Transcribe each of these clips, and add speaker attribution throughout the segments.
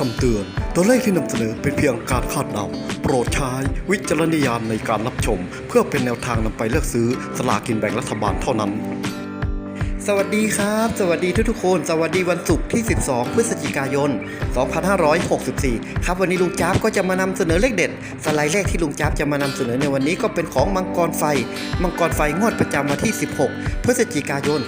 Speaker 1: คำเตือน ตัวเลขที่นำเสนอเป็นเพียงการคาดเดาโปรดใช้วิจารณญาณในการรับชม เพื่อเป็นแนวทางนำไปเลือกซื้อสลากินแบ่งรัฐบาลเท่านั้น สวัสดีครับ สวัสดีทุกๆคน สวัสดีวันศุกร์ที่ 12 พฤศจิกายน 2564 ครับวันนี้ลุงจ๊าบก็จะมานำเสนอเลขเด็ด สไลด์แรกที่ลุงจ๊าบจะมานำเสนอในวันนี้ก็เป็นของมังกรไฟ มังกรไฟงวดประจำวันที่ 16 พฤศจิกายน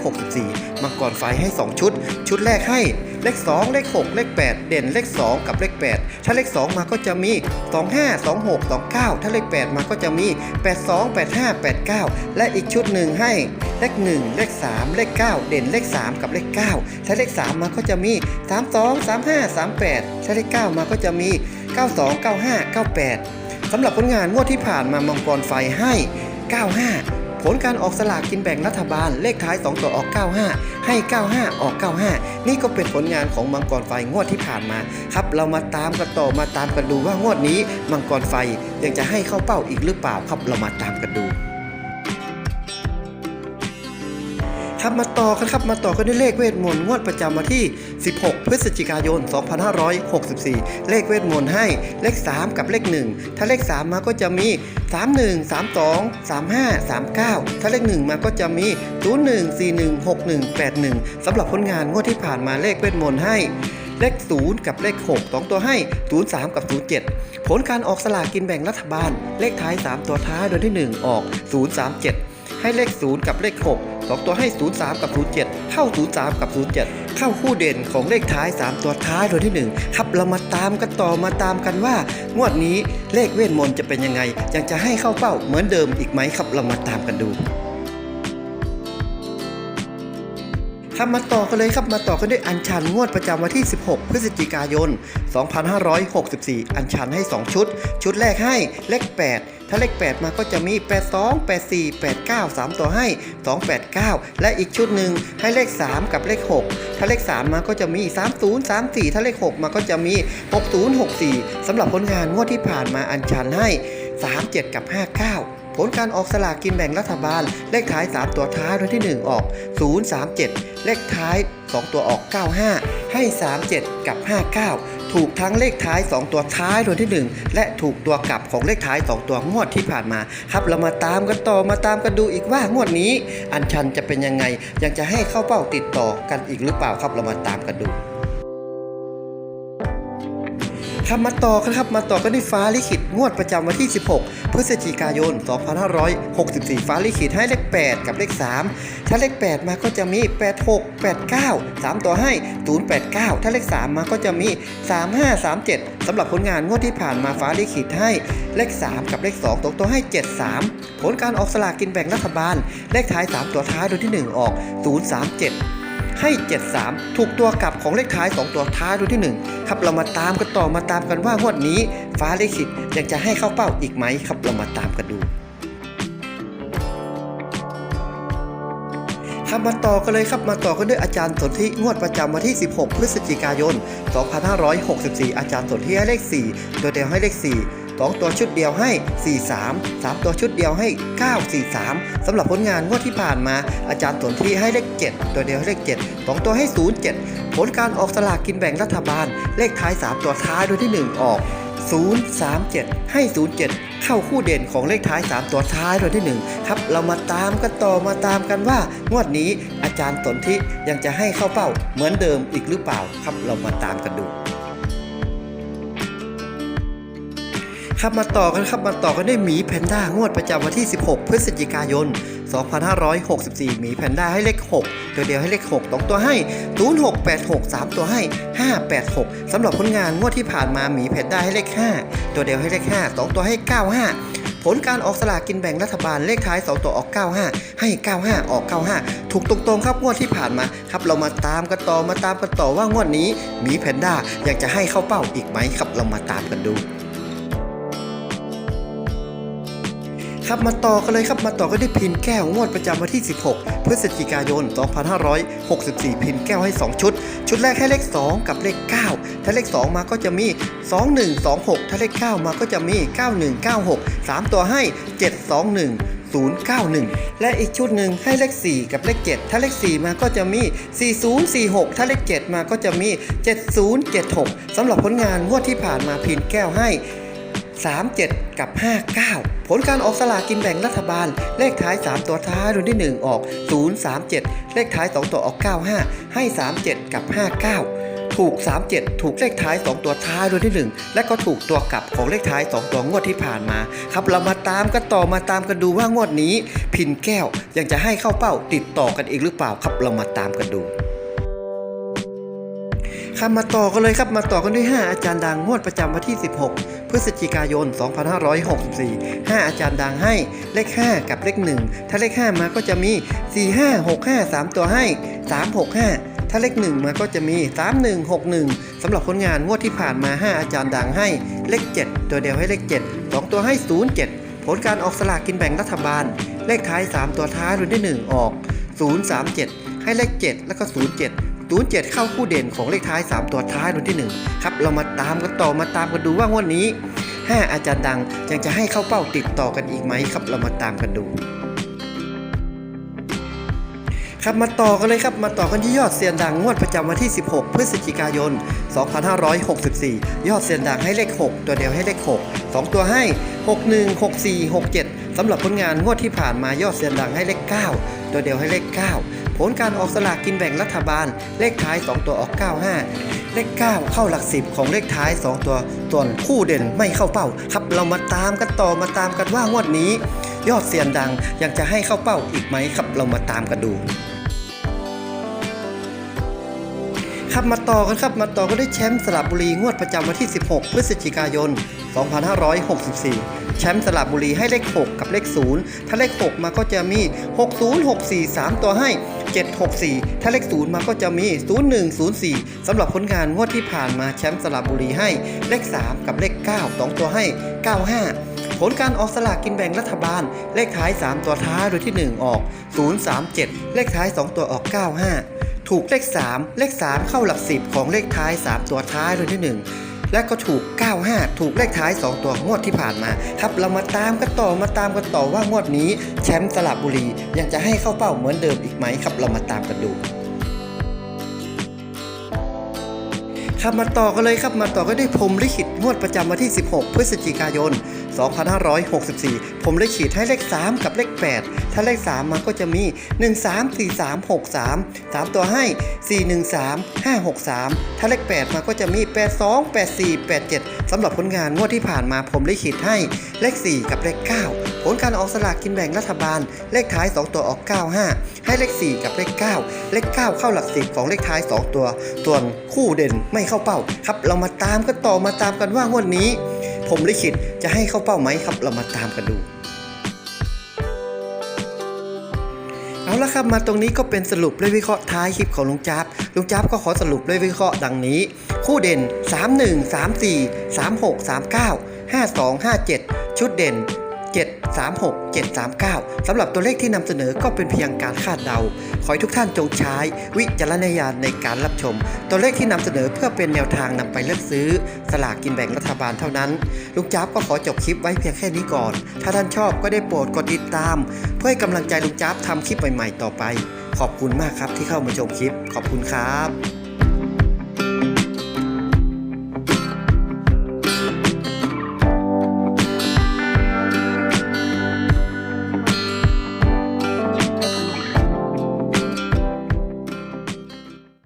Speaker 1: 2564 มังกรไฟให้ 2 ชุด ชุดแรกให้เลข 2 เลข 6 เลข 8 เด่นเลข 2 กับเลข 8 ถ้าเลข 2 มาก็จะมี 25 26 29 ถ้าเลข 8 มาก็จะมี 82 85 89 และอีกชุดหนึ่งให้เลข 1 เลขข 3 เลข 9 เด่นเลข 3 กับเลข 9 ถ้าเลข 3 มาก็จะมี 32 35 38 ถ้าเลข 9 มาก็จะมี 92 95 98 สำหรับผลงานงวดที่ผ่านมามังกรไฟให้ 95 ผลการออกสลากกินแบ่งรัฐบาลเลขท้าย 2 ตัวออก 95 ให้ 95 ออก 95 นี่ก็เป็นผลงานของมังกรไฟงวดที่ผ่านมา ครับเรามาตามกันต่อมาตามกันดูว่างวดนี้มังกรไฟยังจะให้เข้าเป้าอีกหรือเปล่าครับเรามาตามกันดู ครับมาต่อกันครับมาต่อกันด้วยเลขเวทมนต์งวดประจำวันที่ 16 พฤศจิกายน 2564 เลขเวทมนต์ให้เลข 3 กับเลข 1 ถ้าเลข 3 มาก็จะมี 31 32 35 39 ถ้าเลข 1 มาก็จะมี 01 41 61 81 สำหรับผลงานงวดที่ผ่านมาเลขเวทมนต์ให้เลข 0 กับเลข 6 2 ตัวให้ 03 กับ 07 ผลการออกสลากกินแบ่งรัฐบาล เลขท้าย 3 ตัวท้ายโดยที่ 1 ออก 037 ให้เลข 0 กับเลข 6 2 ตัวให้ 03 กับ 07 เข้า 03 กับ 07 เข้าคู่เด่นของเลขท้าย 3 ตัวท้ายโดยที่ 1 ครับเรามาตามกันต่อมาตามกันว่า งวดนี้เลขเวทมนต์จะเป็นยังไงยังจะให้เข้าเป้าเหมือนเดิมอีกไหมครับเรามาตามกันดูครับมาต่อกันเลยครับมาต่อกันด้วยอัญชันงวดประจำวันที่ 16 พฤศจิกายน 2564 อัญชันให้ 2 ชุด ชุดแรกให้เลข 8 ถ้าเลข 8 มาก็จะมี 82 84 89 3 ตัวให้ 289 และอีกชุดหนึ่งให้เลข 3 กับเลข 6 ถ้าเลข 3 มาก็จะมี 30 34 ถ้าเลข 6 มาก็จะมี 60 64สำหรับผลงานงวดที่ผ่านมาอัญชันให้ 37 กับ 59ผลการออกสลากกินแบ่งรัฐบาล เลขท้าย 3 ตัวท้ายโดยที่ 1 ออก 037 เลขท้าย 2 ตัวออก 95 ให้ 37 กับ 59 ถูกทั้งเลขท้าย 2 ตัวท้ายโดยที่ 1 และถูกตัวกลับของเลขท้าย 2 ตัวงวดที่ผ่านมาครับเรามาตามกันต่อมาตามกันดูอีกว่างวดนี้ อัญชันจะเป็นยังไงยังจะให้เข้าเป้าติดต่อกันอีกหรือเปล่าครับเรามาตามกันดู ครับมาต่อครับมาต่อกันที่ฟ้าลิขิตงวดประจำวันที่ 16 พฤศจิกายน 2564 ฟ้าลิขิตให้เลข 8 กับเลข 3 ถ้าเลข 8 มาก็จะมี 86 89 3 ตัวให้ 089 ถ้าเลข 3 มาก็จะมี 35 37สำหรับผลงานงวดที่ผ่านมาฟ้าลิขิตให้เลข 3 กับเลข 2ตกตัวให้ 73 ผลการออกสลากกินแบ่งรัฐบาล เลขท้าย 3 ตัวท้ายโดยที่ 1 ออก 037 ให้ 73 ถูกตัวกลับของเลขท้าย 2 ตัวท้ายตัวที่ 1 ครับเรามาตามกันต่อมาตามกันว่างวดนี้ฟ้าลิขิตยังจะให้เข้าเป้าอีกไหมครับเรามาตามกันดูครับมาต่อกันเลยครับมาต่อกันด้วยอาจารย์สนธิงวดประจำวันที่ 16 พฤศจิกายน 2564 อาจารย์สนธิให้เลข4ตัวเดียวให้เลข 4 2 ตัวชุดเดียวให้ 43 3 ตัวชุดเดียวให้ 943สำหรับผลงานงวดที่ผ่านมา อาจารย์สนธิให้เลข 7 ตัวเดียวให้เลข 7 2 ตัวให้ 07 ผลการออกสลากกินแบ่งรัฐบาล เลขท้าย 3 ตัวท้ายโดยที่ 1 ออก 037 ให้ 07 เข้าคู่เด่นของเลขท้าย 3 ตัวท้ายโดยที่ 1 ครับ เรามาตามกันต่อมาตามกันว่า งวดนี้อาจารย์สนธิยังจะให้เข้าเป้าเหมือนเดิมอีกหรือเปล่าครับเรามาตามกันดู ครับมาต่อกันครับมาต่อกันด้วยหมีแพนด้างวดประจำวันที่ 16 พฤศจิกายน 2564 หมีแพนด้าให้เลข 6 ตัวเดียวให้เลข 6 2 ตัวให้ 0686 3 ตัวให้ 586 สำหรับผลงานงวดที่ผ่านมาหมีแพนด้าให้เลข 5 ตัวเดียวให้เลข 5 2 ตัวให้ 95ผลการออกสลากกินแบ่งรัฐบาลเลขท้าย 2 ตัวออก 95 ให้ 95 ออก 95 ถูกตรงๆครับงวดที่ผ่านมาครับเรามาตามกันต่อมาตามกันต่อว่างวดนี้หมีแพนด้าอยากจะให้เข้าเป้าอีกไหมครับเรามาตามกันดู ครับมาต่อกันเลยครับมาต่อกันที่พินแก้วงวดประจำวันที่ 16 พฤศจิกายน 2564 พินแก้วให้ 2 ชุด ชุดแรกให้เลข 2 กับเลข 9 ถ้าเลข 2 มาก็จะมี 2126 ถ้าเลข 9 มาก็จะมี 9196 3 ตัวให้ 721 091 และอีกชุดหนึ่งให้เลข 4 กับเลข 7 ถ้าเลข 4 มาก็จะมี 4046 ถ้าเลข 7 มาก็จะมี 7076สำหรับผลงานงวดที่ผ่านมาพินแก้วให้ 37 กับ 59 ผลการออกสลากกินแบ่งรัฐบาล เลขท้าย 3 ตัวท้ายรุ่นที่ 1 ออก 037 เลขท้าย 2 ตัวออก 95 ให้ 37 กับ 59 ถูก 37 ถูกเลขท้าย 2 ตัวท้ายรุ่นที่ 1 และก็ถูกตัวกลับของเลขท้าย 2 ตัวงวดที่ผ่านมา ครับเรามาตามกันต่อมาตามกันดูว่างวดนี้ พินแก้วยังจะให้เข้าเป้าติดต่อกันอีกหรือเปล่าครับเรามาตามกันดู ครับมาต่อกันเลยครับมาต่อกันด้วย 5 อาจารย์ดังงวดประจำวันที่ 16 พฤศจิกายน 2564 5 อาจารย์ดังให้เลข 5 กับเลข 1 ถ้าเลข 5 มาก็จะมี 4 5 6 5 3 ตัวให้ 3 6 5ถ้าเลข 1 มาก็จะมี 3 1 6 1สำหรับผลงานงวดที่ผ่านมา 5 อาจารย์ดังให้เลข 7 ตัวเดียวให้เลข 7 2 ตัวให้ 0 7 ผลการออกสลากกินแบ่งรัฐบาล เลขท้าย 3 ตัวท้ายรุ่นที่1ออก 037 ให้เลข 7 แล้วก็ 07 07 เข้าคู่เด่นของเลขท้าย 3 ตัวท้ายรุ่นที่ 1 ครับ เรามาตามกันต่อมาตามกันดูว่างวดนี้ 5 อาจารย์ดังยังจะให้เข้าเป้าติดต่อกันอีกไหมครับ เรามาตามกันดูครับมาต่อกันเลยครับมาต่อกันที่ยอดเซียนดังงวดประจำวันที่ 16 พฤศจิกายน 2564 ยอดเซียนดังให้เลข 6 ตัวเดียวให้เลข 6 2 ตัวให้ 61 64 67สำหรับผลงานงวดที่ผ่านมายอดเซียนดังให้เลข 9 ตัวเดียวให้เลข 9 ผลการออกสลากกินแบ่งรัฐบาล เลขท้าย 2 ตัวออก 95 เลข 9 เข้าหลัก 10 ของเลขท้าย 2 ตัวส่วนคู่เด่นไม่เข้าเป้า ครับเรามาตามกันต่อมาตามกันว่างวดนี้ ยอดเซียนดังยังจะให้เข้าเป้าอีกไหมครับเรามาตามกันดูครับมาต่อกันครับมาต่อกันด้แชมป์สระบุรีงวดประจำวันที่ 16 พฤศจิกายน 2564 แชมป์สระบุรีให้เลข 6 กับเลข 0 ถ้าเลข 6 มาก็จะมี 6064 3 ตัวให้ 764 ถ้าเลข 0 มาก็จะมี 0104สำหรับผลงานงวดที่ผ่านมาแชมป์สระบุรีให้เลข 3 กับเลข 9 2 ตัวให้ 95ผลการออกสลากกินแบ่งรัฐบาล เลขท้าย 3 ตัวท้ายโดยที่ 1 ออก 037 เลขท้าย 2 ตัวออก 95 ถูกเลข 3 เลข 3 เข้าหลัก 10 ของเลขท้าย 3 ตัวท้ายโดยที่ 1 และก็ถูก 95 ถูกเลขท้าย 2 ตัวงวดที่ผ่านมาครับเรามาตามกันต่อมาตามกันต่อว่างวดนี้ แชมป์สลับบุรียังจะให้เข้าเป้าเหมือนเดิมอีกไหมครับ เรามาตามกันดูครับมาต่อกันเลยครับมาต่อก็ได้พรมลิขิต งวดประจำวันที่ 16 พฤศจิกายน 2564 ผมได้ขีดให้เลข 3 กับเลข 8 ถ้าเลข 3 มาก็จะมี 1 3 4 3 6 3 3 ตัวให้ 4 1 3 5 6 3 ถ้าเลข 8 มาก็จะมี 8 2 8 4 8 7สำหรับผลงานงวดที่ผ่านมาผมได้ขีดให้เลข 4 กับเลข 9 ลการออกสลากกินแบ่งรัฐบาล เลขท้าย 2 ตัวออก 95 ให้เลข 4 กับเลข 9 เลข 9 เข้าหลักสิบของเลขท้าย 2 ตัว ส่วนคู่เด่นไม่เข้าเป้าครับ เรามาตามกันต่อมาตามกันว่างวดนี้ ผมลิขิตจะให้เข้าเป้าไหมครับ เรามาตามกันดูเอาละครับมาตรงนี้ก็เป็นสรุปและวิเคราะห์ท้ายคลิปของลุงจ๊าบลุงจ๊าบก็ขอสรุปและวิเคราะห์ดังนี้ คู่เด่น 31 34 36 39 52 57 ชุดเด่น 736 739 สำหรับตัวเลขที่นำเสนอก็เป็นเพียงการคาดเดา ขอให้ทุกท่านจงใช้ วิจารณญาณในการรับชม ตัวเลขที่นำเสนอเพื่อเป็นแนวทางนำไปเลือกซื้อ สลากกินแบ่งรัฐบาลเท่านั้น ลุงจ๊าบก็ขอจบคลิปไว้เพียงแค่นี้ก่อน ถ้าท่านชอบก็ได้โปรดกดติดตาม เพื่อให้กำลังใจลุงจ๊าบทำคลิปใหม่ๆ ต่อไป ขอบคุณมากครับที่เข้ามาชมคลิป ขอบคุณครับ